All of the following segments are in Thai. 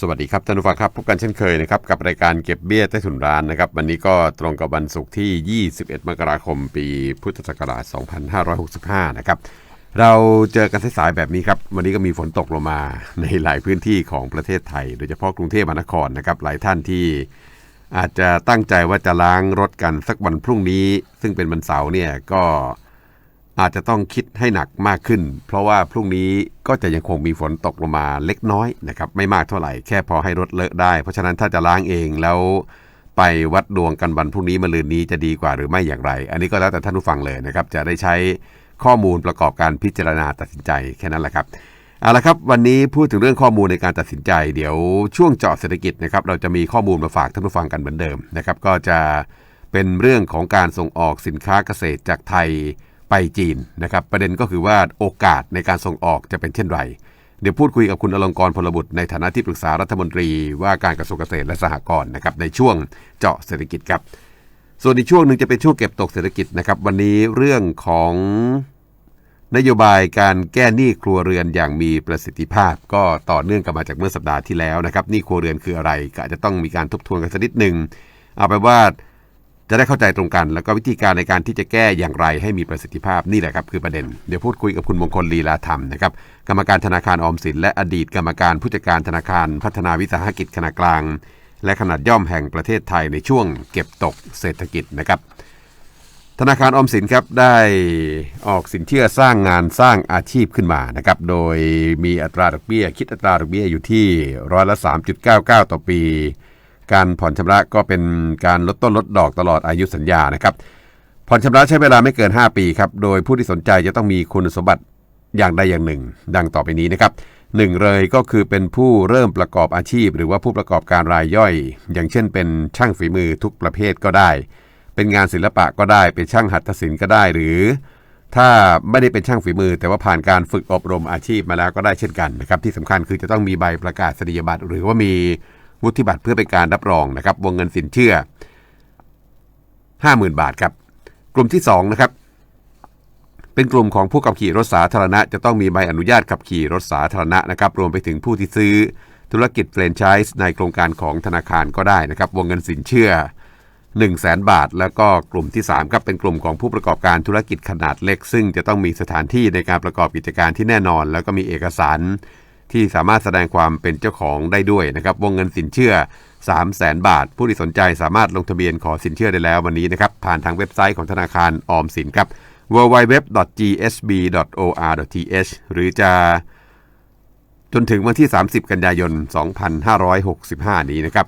สวัสดีครับท่านผู้ฟังครับพบกันเช่นเคยนะครับกับรายการเก็บเบี้ยใต้ถุนร้านนะครับวันนี้ก็ตรงกับวันศุกร์ที่ 21 มกราคม ปีพุทธศักราช 2565 นะครับเราเจอกันสายๆแบบนี้ครับวันนี้ก็มีฝนตกลงมาในหลายพื้นที่ของประเทศไทย โดยเฉพาะกรุงเทพมหานครนะครับหลายท่านที่อาจจะตั้งใจว่าจะล้างรถกันสักวันพรุ่งนี้ ซึ่งเป็นวันเสาร์เนี่ยก็ อาจจะต้องคิดให้หนักมากขึ้น เพราะว่าพรุ่งนี้ก็จะยังคงมีฝนตกลงมาเล็กน้อยนะครับไม่มากเท่าไหร่แค่พอให้รถเลอะได้ เพราะฉะนั้นถ้าจะล้างเองแล้วไปวัดดวงกันวันพรุ่งนี้มะรืนนี้จะดีกว่าหรือไม่อย่างไร อันนี้ก็แล้วแต่ท่านผู้ฟังเลยนะครับ จะได้ใช้ข้อมูลประกอบการพิจารณาตัดสินใจแค่นั้นแหละครับเอาละครับวันนี้พูดถึงเรื่องข้อมูลในการตัดสินใจ เดี๋ยวช่วงเจาะเศรษฐกิจนะครับเราจะมีข้อมูลมาฝากท่านผู้ฟังกันเหมือนเดิมนะครับก็จะเป็นเรื่องของการส่งออกสินค้าเกษตรจากไทย ไปจีนนะครับ ประเด็นก็คือว่าโอกาสในการส่งออกจะเป็นเช่นไร เดี๋ยวพูดคุยกับคุณอลงกรพลบุตรในฐานะที่ปรึกษารัฐมนตรีว่าการกระทรวงเกษตรและสหกรณ์นะครับในช่วงเจาะเศรษฐกิจครับ ส่วนอีกช่วงหนึ่งจะเป็นช่วงเก็บตกเศรษฐกิจนะครับวันนี้เรื่องของนโยบายการแก้หนี้ครัวเรือนอย่างมีประสิทธิภาพ ก็ต่อเนื่องกันมาจากเมื่อสัปดาห์ที่แล้วนะครับหนี้ครัวเรือนคืออะไรก็อาจจะต้องมีการทบทวนกันสักนิดหนึ่งเอาไปว่า จะได้เข้าใจตรงกัน แล้วก็วิธีการในการที่จะแก้อย่างไรให้มีประสิทธิภาพนี่แหละครับคือประเด็น เดี๋ยวพูดคุยกับคุณมงคลลีลาธรรมนะครับกรรมการธนาคารออมสินและอดีตกรรมการผู้จัดการธนาคารพัฒนาวิสาหกิจขนาดกลาง และขนาดย่อมแห่งประเทศไทยในช่วงเก็บตกเศรษฐกิจนะครับธนาคารออมสินครับได้ออกสินเชื่อสร้างงานสร้างอาชีพขึ้นมานะครับโดยมีอัตราดอกเบี้ย คิดอัตราดอกเบี้ยอยู่ที่ร้อยละ 3.99 ต่อปี การผ่อนชำระก็เป็นการลดต้นลดดอกตลอดอายุสัญญานะครับ ผ่อนชำระใช้เวลาไม่เกิน 5 ปีครับ โดยผู้ที่สนใจจะต้องมีคุณสมบัติอย่างใดอย่างหนึ่ง ดังต่อไปนี้นะครับหนึ่งเลยก็คือเป็นผู้เริ่มประกอบอาชีพ หรือว่าผู้ประกอบการรายย่อย อย่างเช่น เป็นช่างฝีมือทุกประเภทก็ได้ เป็นงานศิลปะก็ได้ เป็นช่างหัตถศิลป์ก็ได้หรือ ถ้าไม่ได้เป็นช่างฝีมือ แต่ว่าผ่านการฝึกอบรมอาชีพมาแล้วก็ได้เช่นกันนะครับที่สำคัญคือจะต้องมีใบประกาศนียบัตรหรือว่ามี วุฒิบัตรเพื่อเป็นการรับรองนะครับ วงเงินสินเชื่อ 50,000 บาทครับ กลุ่มที่2นะครับเป็นกลุ่มของผู้ขับขี่รถสาธารณะ จะต้องมีใบอนุญาตขับขี่รถสาธารณะนะครับ รวมไปถึงผู้ที่ซื้อธุรกิจแฟรนไชส์ในโครงการของธนาคารก็ได้นะครับ วงเงินสินเชื่อ 1 0 0 0 0แบาท แล้วก็กลุ่มที่3ครับเป็นกลุ่มของผู้ประกอบการธุรกิจขนาดเล็ก ซึ่งจะต้องมีสถานที่ในการประกอบกิจการที่แน่นอน แล้วก็มีเอกสาร ที่สามารถแสดงความเป็นเจ้าของได้ด้วยนะครับวงเงินสินเชื่อ 3 0 0แสนบาท ผู้ที่สนใจสามารถลงทะเบียนขอสินเชื่อได้แล้ววันนี้นะครับผ่านทางเว็บไซต์ของธนาคารออมสินครับ www.gsb.or.th หรือจะจนถึงวันที่ 30 กันยายน 2565 นี้นะครับ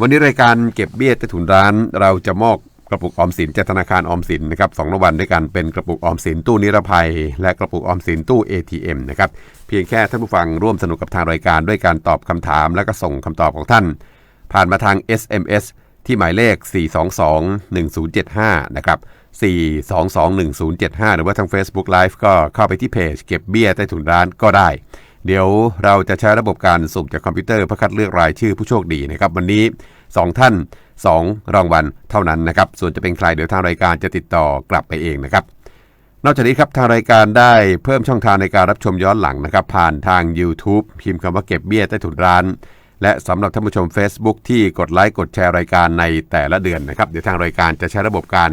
วันนี้รายการเก็บเบี้ยใต้ถุนร้านเราจะมอบ กระปุกออมสินจากธนาคารออมสินนะครับสองรางวัลด้วยกันเป็นกระปุกออมสินตู้นิรภัย และกระปุกออมสินตู้ ATM นะครับเพียงแค่ท่านผู้ฟังร่วมสนุกกับทางรายการด้วยการตอบคำถาม และก็ส่งคำตอบของท่าน ผ่านมาทาง SMS ที่หมายเลข 422-1075 นะครับ 4221075 หรือว่าทาง Facebook Live ก็เข้าไปที่เพจเก็บเบี้ยใต้ถุนร้านก็ได้ เดี๋ยวเราจะใช้ระบบการสุ่มจากคอมพิวเตอร์เพื่อคัดเลือกรายชื่อผู้โชคดีนะครับ วันนี้ 2 ท่าน 2 รางวัลเท่านั้นนะครับ ส่วนจะเป็นใครเดี๋ยวทางรายการจะติดต่อกลับไปเองนะครับ นอกจากนี้ครับทางรายการได้เพิ่มช่องทางในการรับชมย้อนหลังนะครับ ผ่านทาง YouTube พิมพ์คำว่าเก็บเบี้ยใต้ถุนร้าน และสำหรับท่านผู้ชม Facebook ที่กดไลค์กดแชร์รายการในแต่ละเดือนนะครับเดี๋ยวทางรายการจะใช้ระบบการ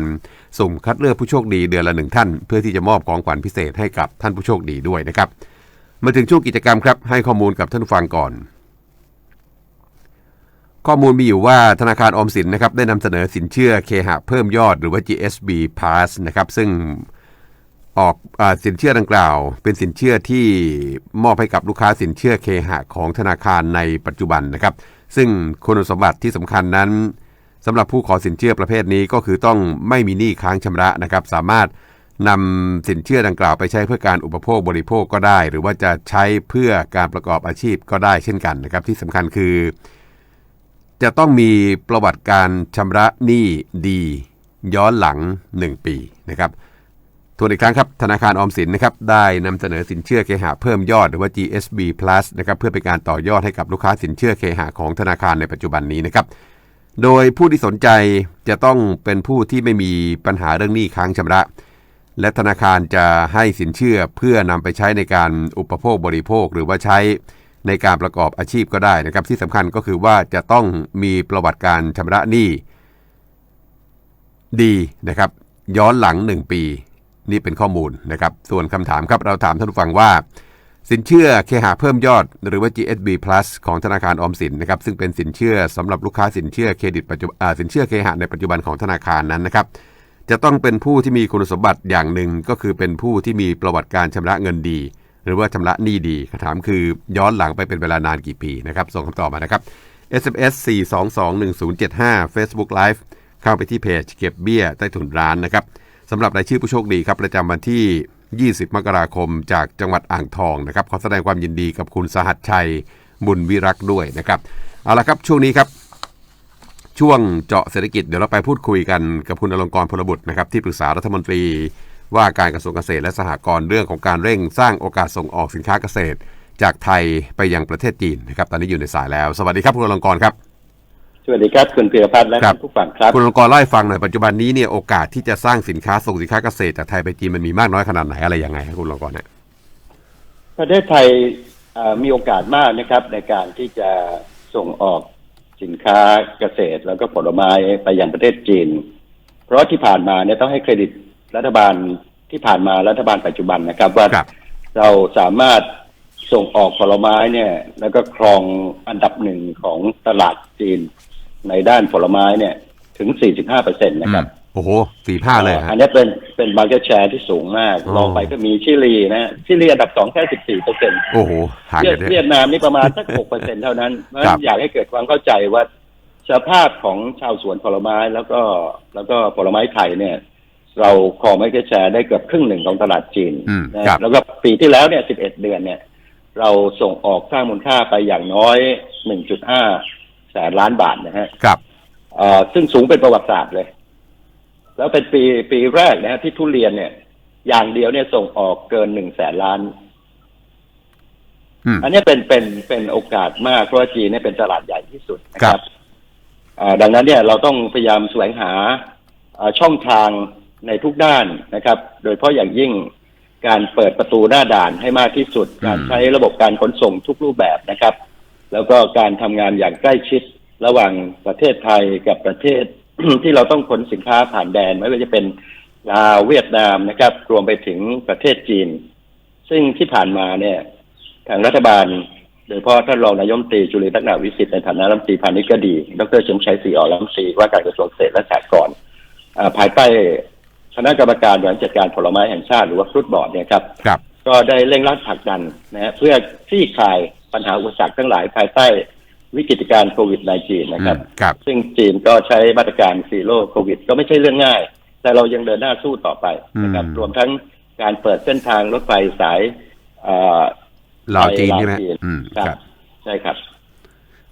สุ่มคัดเลือกผู้โชคดีเดือนละหนึ่งท่าน เพื่อที่จะมอบของขวัญพิเศษให้กับท่านผู้โชคดีด้วยนะครับมาถึงช่วงกิจกรรมครับให้ข้อมูลกับท่านฟังก่อน ข้อมูลมีอยู่ว่าธนาคารออมสินนะครับได้นำเสนอสินเชื่อเคหะเพิ่มยอดหรือว่า GSB Pass นะครับซึ่งออกอสินเชื่อดังกล่าว เป็นสินเชื่อที่มอบให้กับลูกค้าสินเชื่อเคหะของธนาคารในปัจจุบันนะครับ ซึ่งคุณสมบัติที่สำคัญนั้นสำหรับผู้ขอสินเชื่อประเภทนี้ก็คือต้องไม่มีหนี้ค้างชำระนะครับ สามารถนำสินเชื่อดังกล่าวไปใช้เพื่อการอุปโภคบริโภคก็ได้ หรือว่าจะใช้เพื่อการประกอบอาชีพก็ได้เช่นกันนะครับ ที่สำคัญคือ จะต้องมีประวัติการชำระหนี้ดี ย้อนหลัง 1 ปีนะครับทวนอีกครั้งครับธนาคารออมสินนะครับได้นำเสนอสินเชื่อเคหะเพิ่มยอดหรือว่า GSB Plus นะครับเพื่อเป็นการต่อยอดให้กับลูกค้าสินเชื่อเคหะของธนาคารในปัจจุบันนี้นะครับโดยผู้ที่สนใจจะต้องเป็นผู้ที่ไม่มีปัญหาเรื่องหนี้ค้างชำระ และธนาคารจะให้สินเชื่อเพื่อนำไปใช้ในการอุปโภคบริโภคหรือว่าใช้ ในการประกอบอาชีพก็ได้นะครับ ที่สำคัญก็คือว่าจะต้องมีประวัติการชำระหนี้ดีนะครับ ย้อนหลัง 1 ปี นี่เป็นข้อมูลนะครับ ส่วนคำถามครับเราถามท่านผู้ฟังว่า สินเชื่อเคหะเพิ่มยอด หรือว่า GSB Plus ของธนาคารออมสินนะครับซึ่งเป็นสินเชื่อสำหรับลูกค้าสินเชื่อเครดิตปัจจุบันสินเชื่อเคหะในปัจจุบันของธนาคารนั้นนะครับจะต้องเป็นผู้ที่มีคุณสมบัติอย่างหนึ่งก็คือเป็นผู้ที่มีประวัติการชำระเงินดี หรือว่าชำระหนี้ดีคำถามคือย้อนหลังไปเป็นเวลานานกี่ปีนะครับ ส่งคำตอบมานะครับ SMS 4221075 Facebook Live เข้าไปที่เพจเก็บเบี้ยใต้ถุนร้านนะครับสำหรับรายชื่อผู้โชคดีครับประจำวันที่ 20 มกราคม จากจังหวัดอ่างทองนะครับขอแสดงความยินดีกับคุณสหัสชัยบุญวิรักษ์ด้วยนะครับเอาละครับช่วงนี้ครับ ช่วงเจาะเศรษฐกิจเดี๋ยวเราไปพูดคุยกันกับคุณอลงกรพลบุตรนะครับที่ปรึกษารัฐมนตรี ว่าการกระทรวงเกษตรและสหกรณ์เรื่องของการเร่งสร้างโอกาสส่งออกสินค้าเกษตร จากไทยไปยังประเทศจีนนะครับตอนนี้อยู่ในสายแล้ว สวัสดีครับคุณอลงกรณ์ครับสวัสดีครับคุณพีรพัฒน์และครับผู้ฟังครับคุณอลงกรณ์เล่าให้ฟังหน่อยปัจจุบันนี้เนี่ยโอกาสที่จะสร้างสินค้าส่งสินค้าเกษตรจากไทยไปจีนมันมีมากน้อยขนาดไหนอะไรยังไงครับคุณอลงกรณ์เนี่ยประเทศไทยเอ่อมีโอกาสมากนะครับในการที่จะส่งออกสินค้าเกษตรแล้วก็ผลไม้ไปยังประเทศจีน เพราะที่ผ่านมาเนี่ยต้องให้เครดิต รัฐบาลที่ผ่านมารัฐบาลปัจจุบันนะครับ ว่าครับ เราสามารถส่งออกผลไม้เนี่ย แล้วก็ครองอันดับหนึ่งของตลาดจีนในด้านผลไม้เนี่ยถึง 45เปอร์เซ็นต์นะครับโอ้โหสี่ผ้าเลยฮะ อันนี้เป็นเป็นมาร์เก็ตแชร์ที่สูงมากอ๋อ ลองไปก็มีชิลีนะชิลีอันดับสองแค่สิบสี่เปอร์เซ็นต์โอ้โหห่างกันเยเวียอะ ดนามนี่ประมาณสักหกเปอร์เซ็นเท่านั้นเพราะฉะครันั้บนอยากให้เกิดความเข้าใจว่าสภาพของชาวสวนผลไม้แล้วก็แล้วก็ผลไม้ไทยเนี่ย เราครองมาร์เก็ตแชร์ได้เกือบครึ่งหนึ่งของตลาดจีนอืมนะครับแล้วก็ปีที่แล้วเนี่ยสิบเอ็ดเดือนเนี่ย เราส่งออกสร้างมูลค่าไปอย่างน้อยหนึ่งจุดห้าแสนล้านบาทนะฮะครับเอ่อซึ่งสูงเป็นประวัติศาสตร์เลย แล้วเป็นปีปีแรกนะฮะที่ทุเรียนเนี่ย อย่างเดียวเนี่ยส่งออกเกินหนึ่งแสนล้านอืมอันนี้เป็นเป็นเป็นโอกาสมากเพราะว่าจีนเนี่ยเป็นตลาดใหญ่ที่สุดนะคครัรับบอ่าดังนั้นเนี่ยเราต้องพยายามแสวงหาอ่าช่องทาง ในทุกด้านนะครับ โดยเฉพาะอย่างยิ่งการเปิดประตูหน้าด่านให้มากที่สุด การใช้ระบบการขนส่งทุกรูปแบบนะครับ แล้วก็การทำงานอย่างใกล้ชิดระหว่างประเทศไทยกับประเทศที่เราต้องขนสินค้าผ่านแดนไม่ว่าจะเป็นลาวเวียดนามนะครับ รวมไปถึงประเทศจีน ซึ่งที่ผ่านมาเนี่ย ทางรัฐบาล โดยเฉพาะท่านรองนายกรัฐมนตรีจุลินลักษณะวิสิทธิ์ในฐานะรัฐมนตรีพาณิชย์ก็ดี ดรชมชัยศรีอ่อนรัฐมนตรีว่าการกระทรวงเกษตรและสหกรณ์อ่าภายใต้ คณะกรรมการบริหารจัดการผลไม้แห่งชาติหรือว่าฟรุตบอร์ดเนี่ยครับครับ ก็ได้เร่งรัดผลักดันนะฮะเพื่อคลี่คลายปัญหาอุปสรรคทั้งหลายภายใต้วิกฤตการณ์โควิด -19 นะครับ อืมครับ ซึ่งจีนก็ใช้มาตรการซีโร่โควิด ก็ไม่ใช่เรื่องง่าย แต่เรายังเดินหน้าสู้ต่อไปนะครับ อืม รวมทั้งการเปิดเส้นทางรถไฟสายเอ่อลาวจีนใช่ไหมลาวจีนอืมครับครับ ใช่ครับ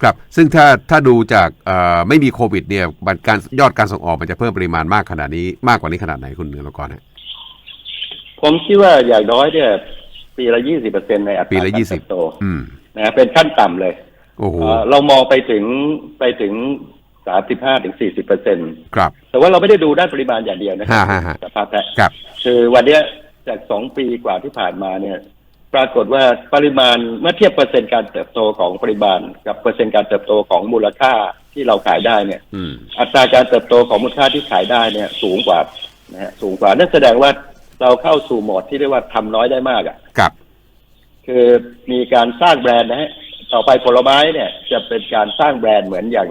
ครับ ซึ่งถ้าถ้าดูจากเอ่อไม่มีโควิดเนี่ยบัตรการยอดการส่งออกมันจะเพิ่มปริมาณมากขนาดนี้มากกว่านี้ขนาดไหนคุณเนืองกรฮะผมคิดว่าอย่างน้อยเนี่ยปีละยี่สิบเปอร์เซ็นในอัตราปีละการยี่สิบเติบโตอืมนะเป็นขั้นต่ำเลยโอ้โหเอ่อเรามองไปถึงไปถึงสามสิบห้าถึงสี่สิบเปอร์เซ็นครับ แต่ว่าเราไม่ได้ดูด้านปริมาณอย่างเดียวนะครัฮะฮะฮะสภาพแท้ครับคือวันเนี้ยจากสองปีกว่าที่ผ่านมาเนี่ย ปรากฏว่าปริมาณเมื่อเทียบเปอร์เซ็นต์การเติบโตของปริมาณกับเปอร์เซ็นต์การเติบโตของมูลค่าที่เราขายได้เนี่ยอืมอัตราการเติบโตของมูลค่าที่ขายได้เนี่ย สูงกว่านะฮะสูงกว่านั่นแสดงว่าเราเข้าสู่โหมดที่เรียกว่าทำน้อยได้มากอะ่ะครับ คือมีการสร้างแบรนด์นะฮะต่อไปผลไม้เนี่ย จะเป็นการสร้างแบรนด์เหมือนอย่าง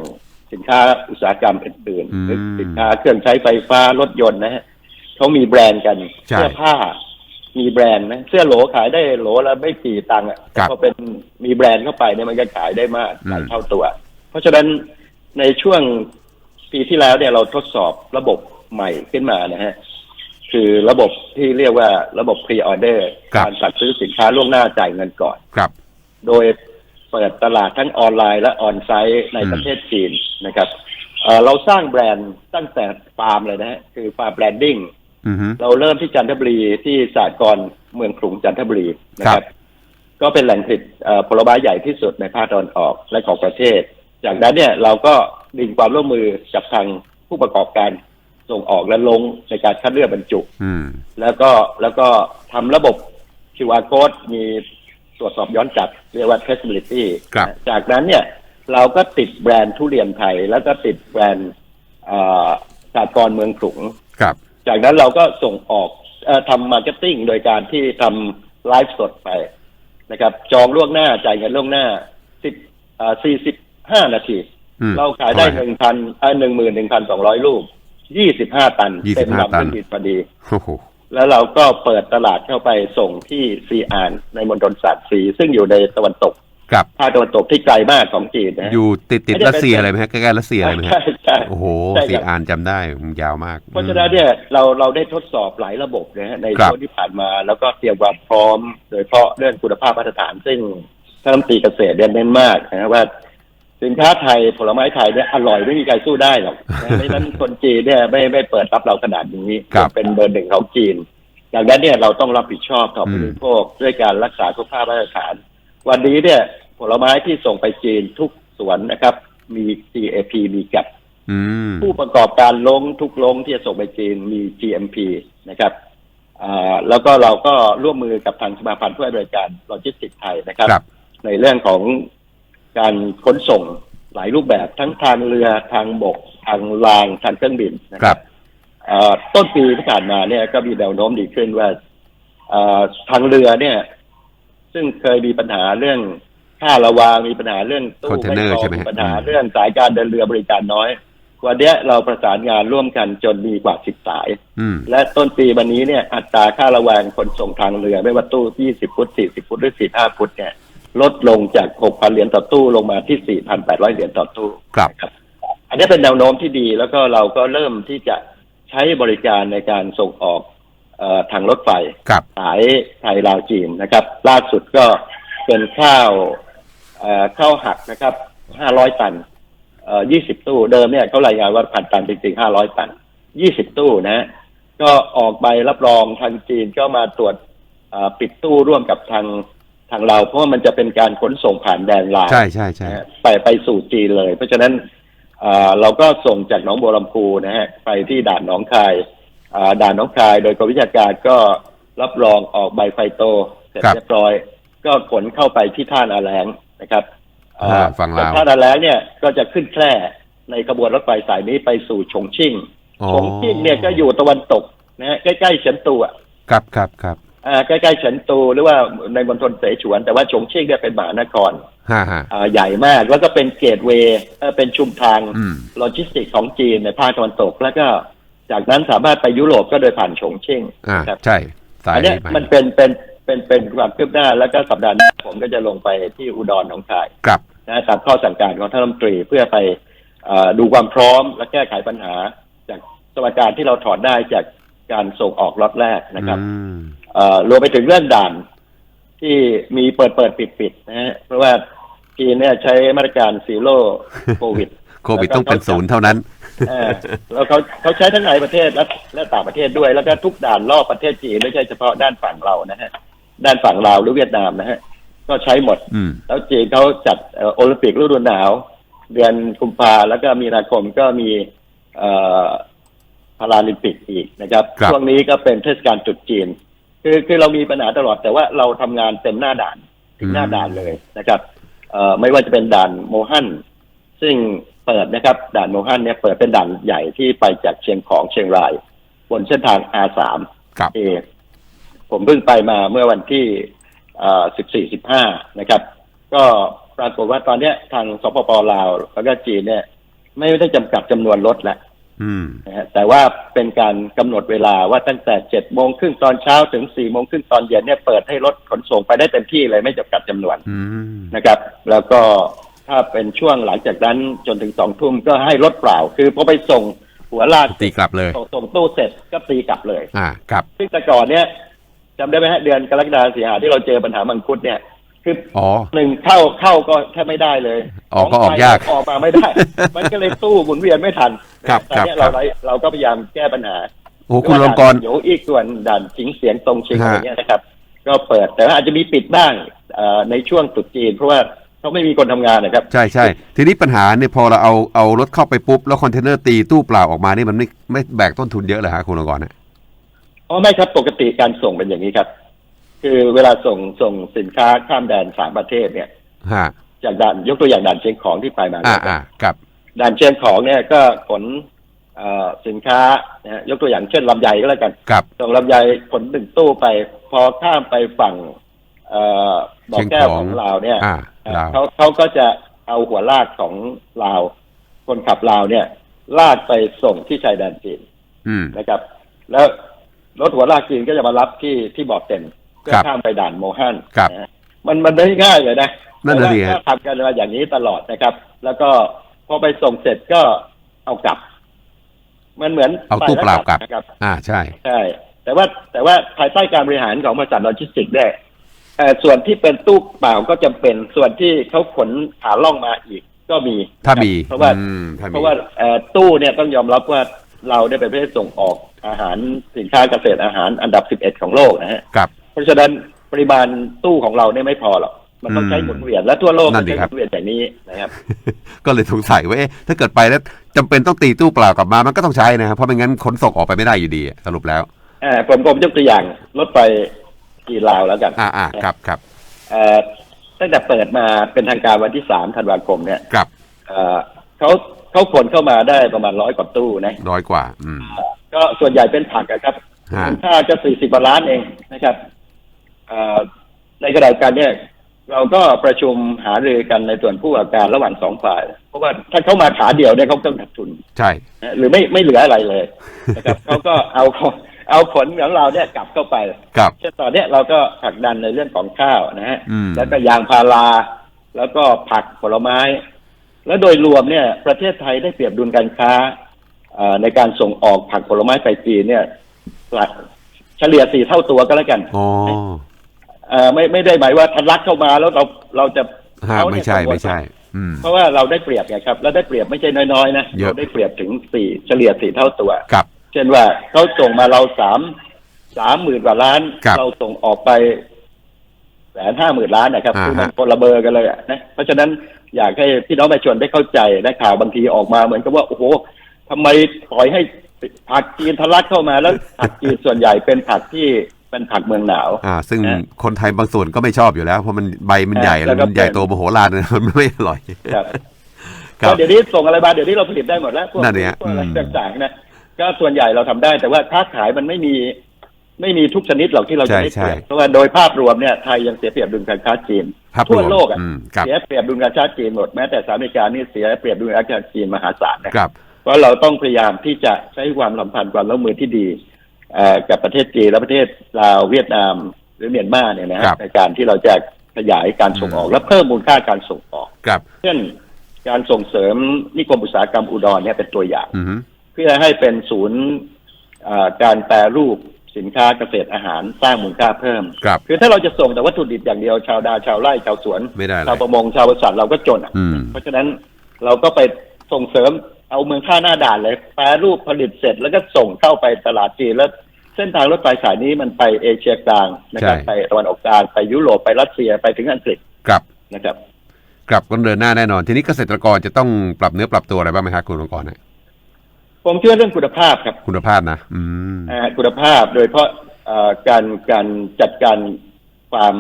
สินค้าอุตสาหกรรมอื่นอืมๆหรือสินค้าเครื่องใช้ไฟฟ้ารถยนต์นะฮะเขามีแบรนด์กันใช่เสื้อผ้า มีแบรนด์นะเสื้อโหลขายได้โหลละไม่กี่ตังค์อะครับ พอเป็นมีแบรนด์เข้าไปเนี่ยมันก็ขายได้มากอืมหลายเท่าตัว เพราะฉะนั้นในช่วงปีที่แล้วเนี่ยเราทดสอบระบบใหม่ขึ้นมานะฮะ คือระบบที่เรียกว่าระบบ pre order ครับ การสั่งซื้อสินค้าล่วงหน้าจ่ายเงินก่อน ครับ โดยเปิดตลาดทั้งออนไลน์และออนไซต์ในอืมประเทศจีนนะครับเอ่อเราสร้างแบรนด์ตั้งแต่ฟาร์มเลยนะฮะคือฟาร์มแบรนดิ้งอือฮึ เราเริ่มที่จันทบุรีที่สากรณ์เมืองขลุงจันทบุรีนะคครัรับบก็เป็นแหล่งผลิตเอ่อผลไม้ใหญ่ที่สุดในภาคตะวันออกและของประเทศ จากนั้นเนี่ยเราก็ดึงความร่วมมือกับทางผู้ประกอบการส่งออกและลงในการคัดเลือกบรรจุอืมแล้วก็แล้วก็ทำระบบ QR code มีตรวจสอบย้อนกลับเรียกว่า traceability ครับจากนั้นเนี่ยเราก็ติดแบรนด์ทุเรียนไทย แล้วก็ติดแบรนด์เอ่อสากรณ์เมืองขลุงครับ จากนั้นเราก็ส่งออกเออทำมาร์เก็ตติ้งโดยการที่ทำไลฟ์สดไปนะครับ จองล่วงหน้าจ่ายเงินล่วงหน้าสิบสี่สิบห้านาทีอืมเราขายได้เท่หหร่นึ่งพันหนึ่งหมื่นหนึ่งพันสองร้อยลูกยี่สิบห้าตัน25เต็มลำตันขึ้นบินพอดีโอ้โหแล้วเราก็เปิดตลาดเข้าไปส่งที่ซีอานในมณฑลสาดสีซึ่งอยู่ในตะวันตก ครับภาคตะวันตกที่ไกลมากของจีนนะฮะอยู่ติดติดไม่ได้รัสเซียเป็นอะไรไหมฮะใกล้ๆรัสเซียอะไรไหมฮะใช่ใช่โอ้โหใช่ครับสี่อ่านจำได้มันยาวมาก เพราะฉะนั้นเนี่ยเราเราได้ทดสอบหลายระบบนะฮะในครับช่วงที่ผ่านมา แล้วก็เตรียมความพร้อม โดยเฉพาะเรื่องคุณภาพมาตรฐาน ซึ่งท่านรัฐมนตรีเกษตรเน้นมากนะว่าสินค้าไทยผลไม้ไทยเนี่ยอร่อยไม่มีใครสู้ได้หรอกนะไม่นั้นคนจีนเนี่ยไม่ไม่เปิดรับเราขนาดนี้ครับเป็นเบอร์หนึ่งของจีนดังนั้นเนี่ยเราต้องรับผิดชอบต่ออืผู้มบริโภคด้วยการรักษาคุณภาพมาตรฐาน วันนี้เนี่ย ผลไม้ที่ส่งไปจีนทุกสวนนะครับ มี GAP มีกับอืมผู้ประกอบการลงทุกลงที่จะส่งไปจีนมี GMP นะครับอ่าแล้วก็เราก็ร่วมมือกับทางสมาพันธ์ผู้ให้บริการโลจิสติกส์ไทยนะครับครับในเรื่องของการขนส่งหลายรูปแบบทั้งทางเรือทางบก ทางรางทางเครื่องบินนะคครัรับบเอ่อต้นปีที่ผ่านมาเนี่ยก็มีแนวโน้มดีขึ้นว่าเอ่อทางเรือเนี่ย ซึ่งเคยมีปัญหาเรื่อง ค่าระวางมีปัญหาเรื่องตู้คอนเทนเนอร์พใช่ไหมมีฮะปัญหาอืมเรื่องสายการเดินเรือบริการน้อยวันเนี้ยเราประสานงานร่วมกันจนมีกว่าสิบสายอืมและต้นปีวันนี้เนี่ยอัตราค่าระวางขนส่งทางเรือ ไม่ว่าตู้20ฟุต40ฟุตหรือ45ฟุตเนี่ยลดลงจาก6,000เหรียญต่อตู้ลงมาที่4,800เหรียญต่อตู้ครับนะครับอันนี้เป็นแนวโน้มที่ดีแล้วก็เราก็เริ่มที่จะใช้บริการในการส่งออกเออทางรถไฟครับสายไทยลาวจีนนะครับ ล่าสุดก็เป็นข้าว เอ่อข้าวหักนะครับ500ตันเอ่อ20ตู้เดิมเนี่ยเขารายงานว่าพันตันจริงๆ500ตัน20ตู้นะ ก็ออกใบรับรองทางจีนก็มาตรวจเอ่อปิดตู้ร่วมกับทางทางเรา เพราะว่ามันจะเป็นการขนส่งผ่านแดนลาวใช่ใช่ใช่นะฮะไปไปสู่จีนเลย เพราะฉะนั้นเอ่อเราก็ส่งจากหนองบัวลำพูนะฮะไปที่ด่านหนองคายอ่าด่านหนองคาย โดยกรมวิชาการก็รับรองออกใบไฟโต เสร็จครับเรียบร้อย ก็ขนเข้าไปที่ท่านาแลง นะครับเอ่ออ่าฝั่งลาวจากท่านาแลงเนี่ยก็จะขึ้นแคร่ในขบวนรถไฟสายนี้ไปสู่ชงชิ่งอ๋อชงชิ่งเนี่ยก็อยู่ตะวันตกนะฮะใกล้ๆเฉินตูอะครับครับครับอ่าใกล้ๆเฉินตูหรือว่าในมณฑลเสฉวน แต่ว่าชงชิ่งเนี่ยเป็นมหานครฮ่าฮ่าอ่าใหญ่มากแล้วก็เป็นเกตเวย์เอ่อเป็นชุมทางอืมโลจิสติกของจีนในภาคตะวันตก แล้วก็จากนั้นสามารถไปยุโรปก็โดยผ่านฉงชิ่งอ่าครับใช่สายอันเนี้ยนี้ไปมันเป็นเป็น เป็นเป็นความคืบหน้าแล้วก็สัปดาห์หน้าผมก็จะลงไปที่อุดรหนองคายครับ นะตามข้อสั่งการของท่านรัฐมนตรีเพื่อไปเอ่อดูความพร้อมและแก้ไขปัญหา จากสมการที่เราถอดได้จากการส่งออกล็อตแรกนะครับ อืม เอ่อรวมไปถึงเรื่องด่านที่มีเปิดเปิดปิดปิดนะฮะเพราะว่าจีนเนี่ยใช้มาตรการซีโร่โควิด โควิดต้องเป็นศูนย์เท่านั้น เออแล้วเขาเขาใช้ทั้งในประเทศและและต่างประเทศด้วย แล้วก็ทุกด่านรอบประเทศจีนไม่ใช่เฉพาะด้านฝั่งเรานะฮะ ด้านฝั่งลาวหรือเวียดนามนะฮะก็ใช้หมด อืม แล้วจีนเขาจัดเอ่อโอลิมปิกฤดูหนาว เดือนกุมภาแล้วก็มีนาคมก็มีเอ่อพาราลิมปิกอีกนะครับ ครับ ช่วงนี้ก็เป็นเทศกาลตรุษจีน คือคือเรามีปัญหาตลอดแต่ว่าเราทำงานเต็มหน้าด่าน ถึงหน้าด่านเลยนะครับเอ่อไม่ว่าจะเป็นด่านโมฮันซึ่งเปิดนะครับ ด่านโมฮันเนี่ยเปิดเป็นด่านใหญ่ที่ไปจากเชียงของเชียงราย บนเส้นทาง R3 ครับ เอ ผมเพิ่งไปมาเมื่อวันที่สิบสี่สิบห้านะครับ ก็ปรากฏว่าตอนเนี้ยทางสปปลาวแล้วก็จีนเนี่ย ไม่ได้จำกัดจำนวนรถแล้วอืมนะฮะแต่ว่าเป็นการกำหนดเวลาว่าตั้งแต่เจ็ดโมงครึ่งตอนเช้าถึงสี่โมงครึ่งตอนเย็นเนี่ยเปิดให้รถขนส่งไปได้เต็มที่เลยไม่จำกัดจำนวนอืมนะครับ แล้วก็ถ้าเป็นช่วงหลังจากนั้นจนถึงสองทุ่มก็ให้รถเปล่า คือพอไปส่งหัวลากตีกลับเลยส่งส่งตู้เสร็จก็ตีกลับเลย อ่าครับซึ่งแต่ก่อนเนี่ย จำได้ไหมฮะเดือนกรกฎาคมสิงหาที่เราเจอปัญหามังคุดเนี่ย คืออ๋อหนึ่งเข้าเข้าก็แทบไม่ได้เลยออกก็ออกยากออกมาไม่ได้ มันก็เลยตู้หมุนเวียนไม่ทันครับแต่เนี่ยครัเราบเราก็พยายามแก้ปัญหาโอ้คุณลงกรโยอีกส่วนด่านชิงเสียงตรงชิงฮะอะไรเงี้ยนะครับ ก็เปิดแต่ว่าอาจจะมีปิดบ้างเอ่อในช่วงตรุษจีน เพราะว่าเขาไม่มีคนทำงานนะครับ ใช่ใช่ทีนี้ปัญหาเนี่ยพอเราเอาเอารถเข้าไปปุ๊บ แล้วคอนเทนเนอร์ตีตู้เปล่าออกมานี่มันไม่ไม่แบกต้นทุนเยอะเลยฮะคุณลงกรเนี่ย อ๋อไม่ครับปกติการส่งเป็นอย่างนี้ครับ คือเวลาส่งส่งสินค้าข้ามแดนสามประเทศเนี่ยฮะจากด่านยกตัวอย่างด่านเชียงของที่ไปมาอ่าเนี่ยอ่าครับด่านเชียงของเนี่ยก็ขนเอ่อสินค้านะฮะยกตัวอย่างเช่นลำไยก็แล้วกันครับส่งลำไยขนหนึ่งตู้ไป พอข้ามไปฝั่งเอ่อบ่อแก้วเชียงของของลาวเนี่ยอ่าลาวเขาเขาก็จะเอาหัวลากของลาว คนขับลาวเนี่ย ลากไปส่งที่ชายแดนจีนอืมนะครับ แล้ว รถหัวลากจีนก็จะมารับที่ที่บ่อเต็นเพื่อครับ ข้ามไปด่านโมฮันครับ นะฮะมันมันไม่ง่ายเลยนะนั่นน่ะสิแต่ว่าฮะ ก็ทำกันมาอย่างนี้ตลอดนะครับ แล้วก็พอไปส่งเสร็จก็เอากลับ มันเหมือนเอาตู้เปล่ากลับนะครับ อ่าใช่ ใช่แต่ว่าแต่ว่าภายใต้การบริหารของบริษัทโลจิสติกส์เนี่ยเอ่อส่วนที่เป็นตู้เปล่าก็จำเป็นส่วนที่เขาขนขาล่องมาอีกก็มีถ้ามีเพราะว่าอืมถ้ามีเพราะว่าเอ่อตู้เนี่ยต้องยอมรับว่า เราได้เป็นประเทศส่งออกอาหารสินค้าเกษตรอาหารอันดับ 11 ของโลกนะฮะครับ เพราะฉะนั้นปริมาณตู้ของเราเนี่ยไม่พอหรอกมันต้องใช้อืมหมุนเวียนและทั่วโลกนั่ก็นดิใช้คหรับมุนเวียนอย่างนี้นะครับ ก็เลยสงสัยว่าเอ๊ะถ้าเกิดไปแล้วจำเป็นต้องตีตู้เปล่ากลับมามันก็ต้องใช้นะครับเพราะไม่งั้นขนส่งออกไปไม่ได้อยู่ดีสรุปแล้วเอ่อผมผมยกตัวอย่างรถไฟจีนลาวแล้วกัน อ่าอ่าครับครับเอ่อตั้งแต่เปิดมาเป็นทางการวันที่สามธันวาคมเนี่ยครับเอ่อเขา เขาขนเข้ามาได้ประมาณร้อยกว่าตู้นะร้อยกว่า อืม ก็ส่วนใหญ่เป็นผักอะครับฮะมูลค่าจะสี่สิบล้านเองนะครับเอ่อในกระดาษการเนี่ย เราก็ประชุมหารือกันในส่วนผู้ประกอบการระหว่างสองฝ่าย เพราะว่าถ้าเขามาขาเดียวเนี่ยเขาต้องขาดทุนใช่ นะหรือไม่ไม่เหลืออะไรเลยนะครับ เขาก็เอาเอาผลของเราเนี่ยกลับเข้าไป ครับ เช่นตอนเนี้ยเราก็ผลักดันในเรื่องของข้าวนะฮะ อืม แล้วก็ยางพารา แล้วก็ผักผลไม้ แล้วโดยรวมเนี่ยประเทศไทยได้เปรียบดุลการค้าเอ่อในการส่งออกผักผลไม้ไปจีนเนี่ยหลักเฉลี่ยสี่เท่าตัวก็แล้วกันอ๋อเอ่อไม่ไม่ได้หมายว่าทะลักเข้ามาแล้วเราเราจะฮะเขาเนี่ไม่ยใช่กังวลไม่ใช่อืมเพราะว่าเราได้เปรียบไงครับ แล้วได้เปรียบไม่ใช่น้อยๆนะเยอะเราได้เปรียบถึงสี่เฉลี่ยสี่เท่าตัวครับ เช่นว่าเขาส่งมาเราสามสามหมื่นกว่าล้านครับเราส่งออกไปแสนห้าหมื่นล้านนะครับอ่าฮะคือมันคนละเบอร์กันเลยอะนะเพราะฉะนั้น อยากให้พี่น้องประชาชนได้เข้าใจนะข่าวบางทีออกมาเหมือนกับว่าโอ้โหทำไมปล่อยให้ผักจีนทะลักเข้ามาแล้วผักจีนส่วนใหญ่เป็นผักที่เป็นผักเมืองหนาว อ่า ซึ่งนะคนไทยบางส่วนก็ไม่ชอบอยู่แล้ว เพราะมันใบมันใหญ่แล้แล้ววก็มันใหญ่เป็นโตมโหฬารมันไม่อร่อยครับครัก็บเดี๋ยวนี้ส่งอะไรมาเดี๋ยวนี้เราผลิตได้หมดแล้วพวกนั่นดิฮะพวกอะไรอืมต่างๆนะก็ส่วนใหญ่เราทำได้แต่ว่าค้าขายมันไม่มี ไม่มีทุกชนิดหรอกที่เราจะได้เปรียบเพราะว่าโดยภาพรวมเนี่ยไทยยังเสียเปรียบดุลการค้าจีนภาพรทั่ววมโลกอะอืมครับเสียเปรียบดุลการค้าจีนหมดแม้แต่สหรัฐอเมริกานี่เสียเปรียบดุลการค้าจีนมหาศาลนะครับเพราะเราต้องพยายามที่จะใช้ความสัมพันธ์ความร่วมมือที่ดีเอ่อกับประเทศจีนและประเทศลาวเวียดนามหรือเมียนมาเนี่ยนะฮะครับในการที่เราจะขยายการส่งออกอืมและเพิ่มมูลค่าการส่งออกครับเช่นการส่งเสริมนิคมอุตสาหกรรมอุดรเนี่ยเป็นตัวอย่างอือฮึเพื่อให้เป็นศูนย์เอ่อการแปรรูป สินค้าเกษตรอาหารสร้างมูลค่าเพิ่ม ครับ คือถ้าเราจะส่งแต่วัตถุดิบอย่างเดียวชาวดาชาวไร่ชาวสวนไม่ได้เลชาวยประมงชาวบริษัทเราก็จนอะอืม เพราะฉะนั้นเราก็ไปส่งเสริมเอาเมืองค่าหน้าด่านเลยแปรรูปผลิตเสร็จแล้วก็ส่งเข้าไปตลาดจีนแล้วเส้นทางรถไฟสายนี้มันไปเอเชียกลางนะครับใช่ ไปตะวันออกกลางไปยุโรปไปรัสเซียไปถึงอังกฤษครับนะครับ กลับก็เดินหน้าแน่นอน ทีนี้เกษตรกรจะต้องปรับเนื้อปรับตัวอะไรบ้างไหมครับคุณองค์กรเนี่ย ผมเชื่อเรื่องคุณภาพครับ คุณภาพนะ อืมอ่าคุณภาพโดยเฉพาะเอ่อการการจัดการความ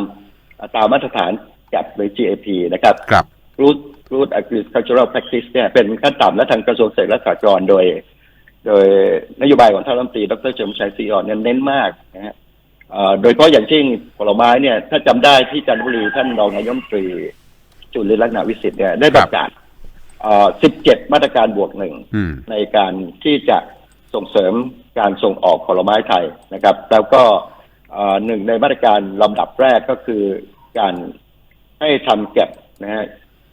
ตามมาตรฐานกับหรือ GAP นะครับ ครับ Good Good Agricultural Practice เนี่ยเป็นขั้นต่ำและทางกระทรวงเกษตรและสหกรณ์โดย โดยนโยบายของท่านรัฐมนตรีดรเฉลิมชัยศรีอ่อนเนี่ยเน้นมากนะฮะเอ่อโดยเฉพาะอย่างที่ผลไม้เนี่ย ถ้าจำได้ที่จันทบุรีท่านรองนายกรัฐมนตรีจุลินลักษณะวิสิทธิ์เนี่ยได้ประกาศเอ่อ 17 มาตรการบวกหนึ่งอืมในการที่จะส่งเสริมการส่งออกผลไม้ไทยนะครับ แล้วก็เอ่อหนึ่งในมาตรการลำดับแรกก็คือการให้ทำเก็บนะฮะ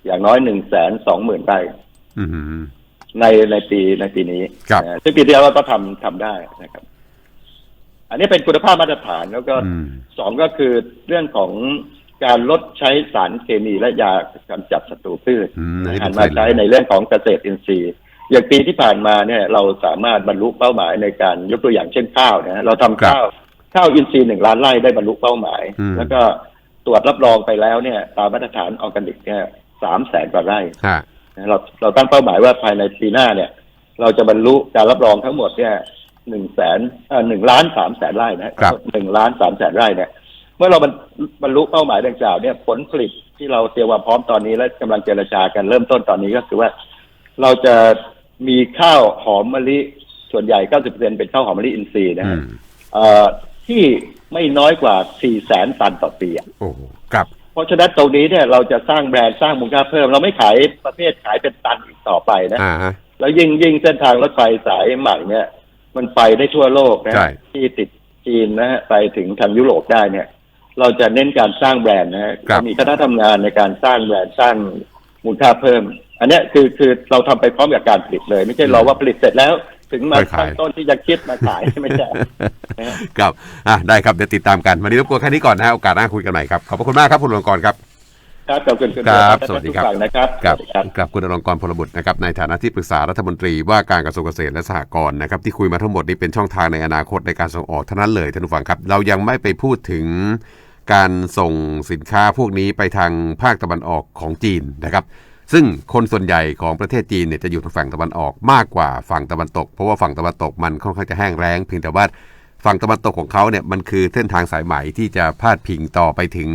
อย่างน้อยหนึ่งแสนสองหมื่นไร่อืมในในปีในปีนี้ครับนะฮะซึ่งปีที่แล้วเราก็ทำทำได้นะครับ อันนี้เป็นคุณภาพมาตรฐานแล้วก็อืมสองก็คือเรื่องของ การลดใช้สารเคมีและยากำจัดศัตรูพืชอืมอันนี้หัเป็นนมาเทรนด์ใช้ในเรื่องของเกษตรอินทรีย์ อย่างปีที่ผ่านมาเนี่ยเราสามารถบรรลุเป้าหมายในการยกตัวอย่างเช่นข้าวนะฮะเราทำข้าวข้าวอินทรีย์หนึ่งล้านไร่ได้บรรลุเป้าหมายอืมแล้วก็ตรวจรับรองไปแล้วเนี่ย ตามมาตรฐานออร์แกนิกเนี่ยสามแสนกว่าไร่ฮะนะเราเราตั้งเป้าหมายว่าภายในปีหน้าเนี่ย เราจะบรรลุการรับรองทั้งหมดเนี่ยหนึ่งแสนหนึ่งล้านสามแสนไร่นะครับหนึ่งล้านสามแสนไร่เนี่ย เมื่อเราบรรบรรลุเป้าหมายดังกล่าวเนี่ยผลผลิตที่เราเตรียมความพร้อมตอนนี้และกำลังเจรจากันเริ่มต้นตอนนี้ก็คือว่า เราจะมีข้าวหอมมะลิส่วนใหญ่ 90%เป็นข้าวหอมมะลิอินทรีย์นะอืฮะมเอ่อที่ไม่น้อยกว่า 4 แสนตันต่อปีอะโอ้โหครับ เพราะฉะนั้นตรงนี้เนี่ยเราจะสร้างแบรนด์สร้างมูลค่าเพิ่ม เราไม่ขายประเภทขายเป็นตันอีกต่อไปนะอ่าฮะแล้วยิ่งยิ่งเส้นทางรถไฟสายใหม่เนี่ย มันไปได้ทั่วโลกนะใช่ที่ติดจีนนะฮะไปถึงทางยุโรปได้เนี่ย เราจะเน้นการสร้างแบรนด์นะฮะครับมีคณะทำงานในการสร้างแบรนด์สร้างมูลค่าเพิ่ม อันเนี้ยคือคือเราทำไปพร้อมกับการผลิตเลย ไม่ใช่รอว่าผลิตเสร็จแล้วถึงมาค่อยขายตั้งต้นที่จะคิดมาขายไม่ใช่ครับอะได้ครับเดี๋ยวติดตามกันวันนี้รบกวนแค่นี้ก่อนนะฮะโอกาสหน้าคุยกันใหม่ครับขอบพระคุณมากครับคุณลงกรครับครับขอบคุณคุณครับและสวัสดีครับทุกฝั่งนะครับกับสวัสดีครับกับคุณอลงกรพลบุตรนะครับในฐานะที่ปรึกษารัฐมนตรีว่าการกระทรวงเกษตรและสหกรณ์นะครับที่คุยมาทั้งหมดนี้เป็นช่องทางในอนาคตในการส่งออกเท่านั้นเลยท่านผู้ฟังครับ เรายังไม่ไปพูดถึง การส่งสินค้าพวกนี้ไปทางภาคตะวันออกของจีนนะครับ ซึ่งคนส่วนใหญ่ของประเทศจีนเนี่ยจะอยู่ทางฝั่งตะวันออกมากกว่าฝั่งตะวันตก เพราะว่าฝั่งตะวันตกมันค่อนข้างจะแห้งแล้งเพียงแต่ว่าฝั่งตะวันตกของเขาเนี่ยมันคือเส้นทางสายไหมที่จะพาดพิงต่อไปถึง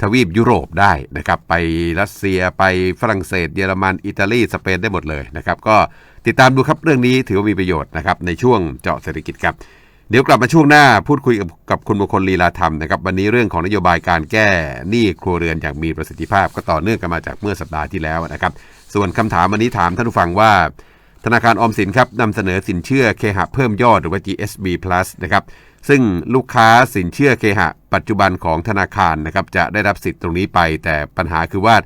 ทวีปยุโรปได้นะครับ ไปรัสเซียไปฝรั่งเศส เยอรมันอิตาลีสเปนได้หมดเลยนะครับ ก็ติดตามดูครับเรื่องนี้ถือว่ามีประโยชน์นะครับในช่วงเจาะเศรษฐกิจครับ เดี๋ยวกลับมาช่วงหน้าพูดคุยกับกับคุณมงคลลีลาธรรมนะครับวันนี้เรื่องของนโยบายการแก้หนี้ครัวเรือนอย่างมีประสิทธิภาพ ก็ต่อเนื่องกันมาจากเมื่อสัปดาห์ที่แล้วนะครับ ส่วนคำถามวันนี้ถามท่านผู้ฟังว่า ธนาคารออมสินครับนำเสนอสินเชื่อเคหะเพิ่มยอดหรือว่า GSB Plus นะครับซึ่งลูกค้าสินเชื่อเคหะ ปัจจุบันของธนาคารนะครับจะได้รับสิทธิ์ตรงนี้ไป แต่ปัญหาคือว่า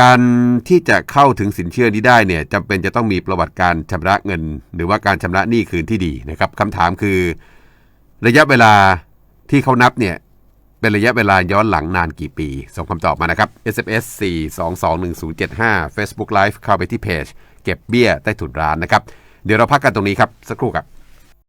การที่จะเข้าถึงสินเชื่อนี้ได้เนี่ยจำเป็นจะต้องมีประวัติการชำระเงิน หรือว่าการชำระหนี้คืนที่ดีนะครับคำถามคือ ระยะเวลาที่เขานับเนี่ยเป็นระยะเวลาย้อนหลังนานกี่ปี ส่งคำตอบมานะครับ SMS 4221075 Facebook Live เข้าไปที่เพจ เก็บเบี้ยใต้ถุนร้านนะครับ เดี๋ยวเราพักกันตรงนี้ครับ สักครู่ครับ